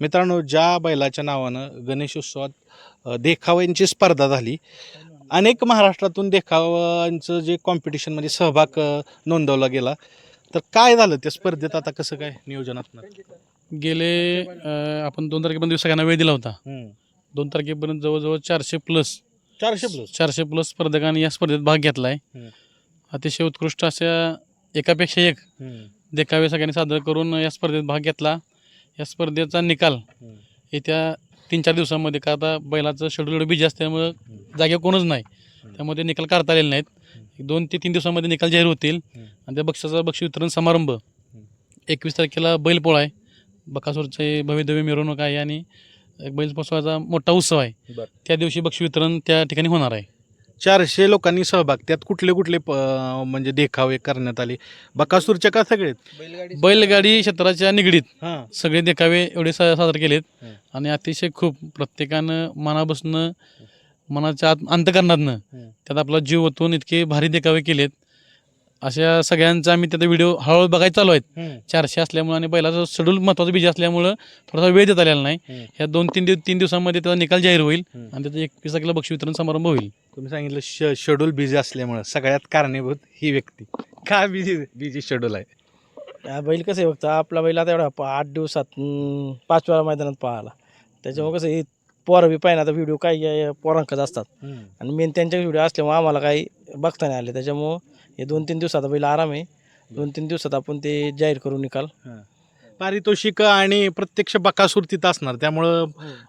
मित्रांनो ज्या बैलाच्या नावानं गणेशोत्सवात देखाव्यांची स्पर्धा झाली. अनेक महाराष्ट्रातून देखावांचं जे कॉम्पिटिशनमध्ये सहभाग नोंदवला गेला. तर काय झालं त्या स्पर्धेत? आता कसं काय नियोजन असणार? गेले अं, आपण दोन तारखेपर्यंत सगळ्यांना वेळ दिला होता. दोन तारखेपर्यंत जवळजवळ चारशे प्लस चारशे प्लस चारशे प्लस स्पर्धकांनी या स्पर्धेत भाग घेतला आहे. अतिशय उत्कृष्ट अशा एकापेक्षा एक देखावे सगळ्यांनी सादर करून या स्पर्धेत भाग घेतला. या स्पर्धेचा निकाल. येत्या तीन चार दिवसांमध्ये का आता बैलाचं शेड्यूल बिजी असल्यामुळं जागेवर कोणच नाही. त्यामुळे ते निकाल काढता आलेले नाहीत. दोन ते तीन दिवसांमध्ये निकाल जाहीर होतील. आणि त्या बक्षाचा बक्षीस वितरण समारंभ. एकवीस तारखेला बैलपोळा आहे. बकासूरचे भव्यदिव्य मिरवणूक आहे आणि एक बैलपोसवाचा मोठा उत्सव आहे. त्या दिवशी बक्षीस वितरण त्या ठिकाणी होणार आहे. चारशे लोकांनी सहभाग त्यात कुठले कुठले प- म्हणजे देखावे करण्यात आले. बकासूरच्या का सगळे बैलगाडी क्षेत्राच्या निगडीत हां. सगळे देखावे एवढे सा सादर केलेत. हं. आणि अतिशय खूप प्रत्येकानं मनापासनं मनाच्या आत अंतकरणातनं हं. त्यात आपला जीव ओतून इतके भारी देखावे केलेत. अशा सगळ्यांचा आम्ही त्याचा व्हिडिओ हळूहळू बघायला चालू आहेत. चारशे असल्यामुळं आणि बैलाचं शेड्यूल महत्त्वाचं बिजी असल्यामुळं थोडासा वेळ देता आलेला नाही. हं. ह्या दोन तीन दिवस तीन दिवसामध्ये त्याचा निकाल जाहीर होईल. आणि त्याचं एकवीस तारखेला बक्षीस वितरण समारंभ होईल. तुम्ही सांगितलं श शेड्यूल बिझी असल्यामुळं सगळ्यात कारणीभूत ही व्यक्ती. का बिझी बिझी शेड्यूल आहे? बैल कसं आहे फक्त आपला बैल आता एवढा प- आठ दिवसात पाच वेळा मैदानात पाहाला त्याच्यामुळे कसं हे पोरं बी पाहिजे आता व्हिडिओ काही या पोरांकच असतात. आणि मेन त्यांचे व्हिडिओ असल्यामुळे आम्हाला काही बघता नाही आले. त्याच्यामुळं हे दोन तीन दिवसात बैल आराम आहे. दोन तीन दिवसात आपण ते जाहीर करू निकाल. पारितोषिक आणि प्रत्यक्ष बकासूर तिथं असणार. त्यामुळं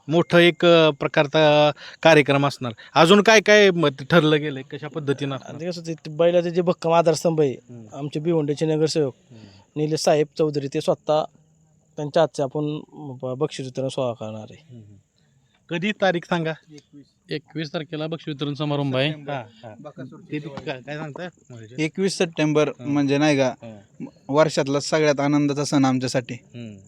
मोठं एक प्रकारचा कार्यक्रम असणार. अजून काय काय ठरलं गेलंय? कशा पद्धतीनं आणि असणार? ते कसं ते बैलाचे जे भक्कम आधारस्तंभ आहे आमचे भिवंडीचे नगरसेवक निलेश साहेब चौधरी ते स्वतः त्यांच्या हातचे आपण ब- बक्षीस वितरण सोहळा करणार आहे. कधी तारीख सांगा? एकवीस तारखेला बक्षीस वितरण समारंभ आहे. काय सांगताय? एकवीस सप्टेंबर. म्हणजे नाही का. वर्षातला सगळ्यात आनंदाचा सण आमच्यासाठी.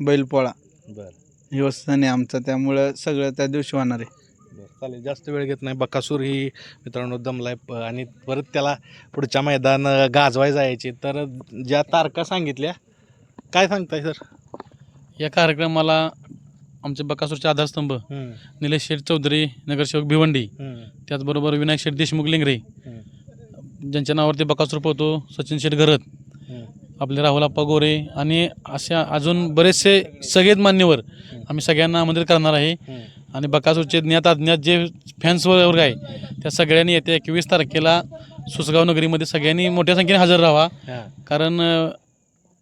बैलपोळा. बरं. ह्यो सण आहे आमचा त्यामुळं सगळं त्या दिवशी होणार आहे. बरं, चालेल. जास्त वेळ घेत नाही. बकासूर ही मित्रांनो दमलाय. आणि परत त्याला पुढच्या मैदान गाजवाय जायचे. तर ज्या तारखा सांगितल्या काय सांगताय सर? या कार्यक्रमाला आमचे बकासूरचे आधारस्तंभ. निलेश शेठ चौधरी नगरसेवक भिवंडी. त्याचबरोबर विनायक शेठ देशमुख लिंगरे. ज्यांच्या नावावरती बकासूर पोहतो सचिन शेठ घरत. आपले राहुल आप्पा गोरे आणि अशा अजून बरेचसे सगळेच मान्यवर आम्ही सगळ्यांना आमंत्रित करणार आहे. आणि बकासूरचे ज्ञात अज्ञात जे फॅन्स वर्ग आहे त्या सगळ्यांनी येत्या एकवीस तारखेला सुसगाव नगरीमध्ये सगळ्यांनी मोठ्या संख्येने हजर राहावा. कारण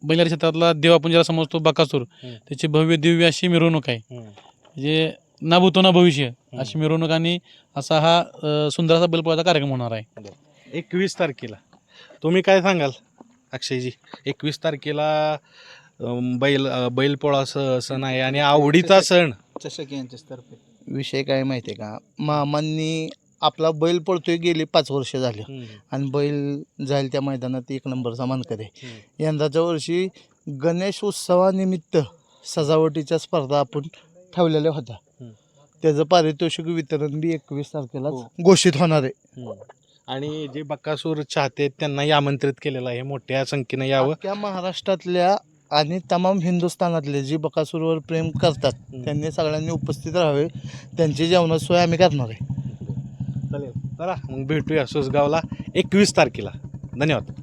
बैलगाडी क्षेत्रातला देव आपण ज्याला समजतो बकासूर. त्याची भव्य दिव्य अशी मिरवणूक आहे. म्हणजे ना भूतो ना भविष्य अशी मिरवणूक आणि असा हा अ, सुंदर असा बैलपोळ्याचा कार्यक्रम होणार आहे. एकवीस तारखेला. तुम्ही काय सांगाल अक्षयजी? एकवीस तारखेला बैल अ, बैलपोळा स- सण आहे आणि आवडीचा सण. चषक यांच्याच तर्फे विषय काय माहिती आहे का? मामांनी आपला बैल पळतोय गेली पाच वर्ष झाली. आणि बैल जाईल त्या मैदानात एक नंबरचा मानकरी. आहे यंदाच्या वर्षी गणेश उत्सवानिमित्त सजावटीच्या स्पर्धा आपण ठेवलेल्या होत्या. त्याचं पारितोषिक वितरण बी एकवीस तारखेला हो. घोषित होणार आहे. आणि जे बकासूर चाहते आहेत, त्यांनाही आमंत्रित केलेलं आहे मोठ्या संख्येनं यावं. अख्ख्या महाराष्ट्रातल्या आणि तमाम हिंदुस्थानातले जी बकासूरवर प्रेम करतात. त्यांनी सगळ्यांनी उपस्थित राहावे त्यांची जेवणाची सोय आम्ही करणार आहे. चालेल. चला मग भेटूया सुसगावला एकवीस तारखेला. धन्यवाद.